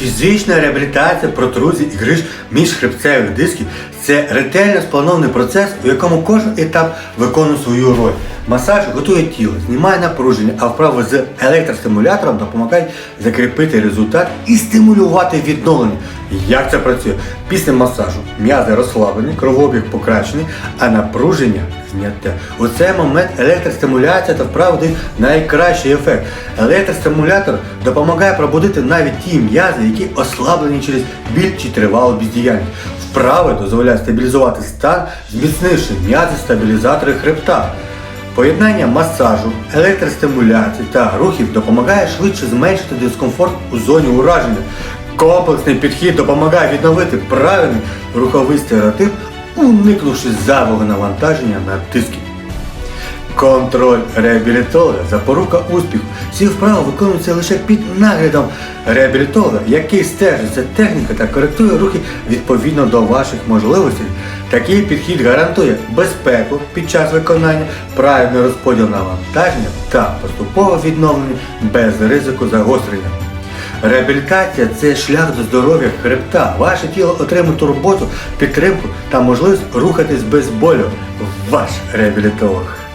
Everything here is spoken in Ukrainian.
Фізична реабілітація протрузій і гриж міжхребцевих дисків це ретельно спланований процес, у якому кожен етап виконує свою роль. Масаж готує тіло, знімає напруження, а вправи з електростимулятором допомагають закріпити результат і стимулювати відновлення. Як це працює? Після масажу м'язи розслаблені, кровообіг покращений, а напруження зняте. У цей момент електростимуляція та вправи дають найкращий ефект. Електростимулятор допомагає пробудити навіть ті м'язи, які ослаблені через біль чи тривалу бездіяльність. Вправи дозволяють стабілізувати стан, зміцнивши м'язи стабілізатори хребта. Поєднання масажу, електростимуляції та рухів допомагає швидше зменшити дискомфорт у зоні ураження. Комплексний підхід допомагає відновити правильний руховий стереотип, уникнувши зайвого навантаження на диски. Контроль реабілітолога запорука успіху. Всі вправи виконуються лише під наглядом реабілітолога, який стежить за технікою та коректує рухи відповідно до ваших можливостей. Такий підхід гарантує безпеку під час виконання, правильний розподіл навантаження та поступове відновлення без ризику загострення. Реабілітація це шлях до здоров'я хребта. Ваше тіло отримує турботу, підтримку та можливість рухатись без болю. Ваш реабілітолог.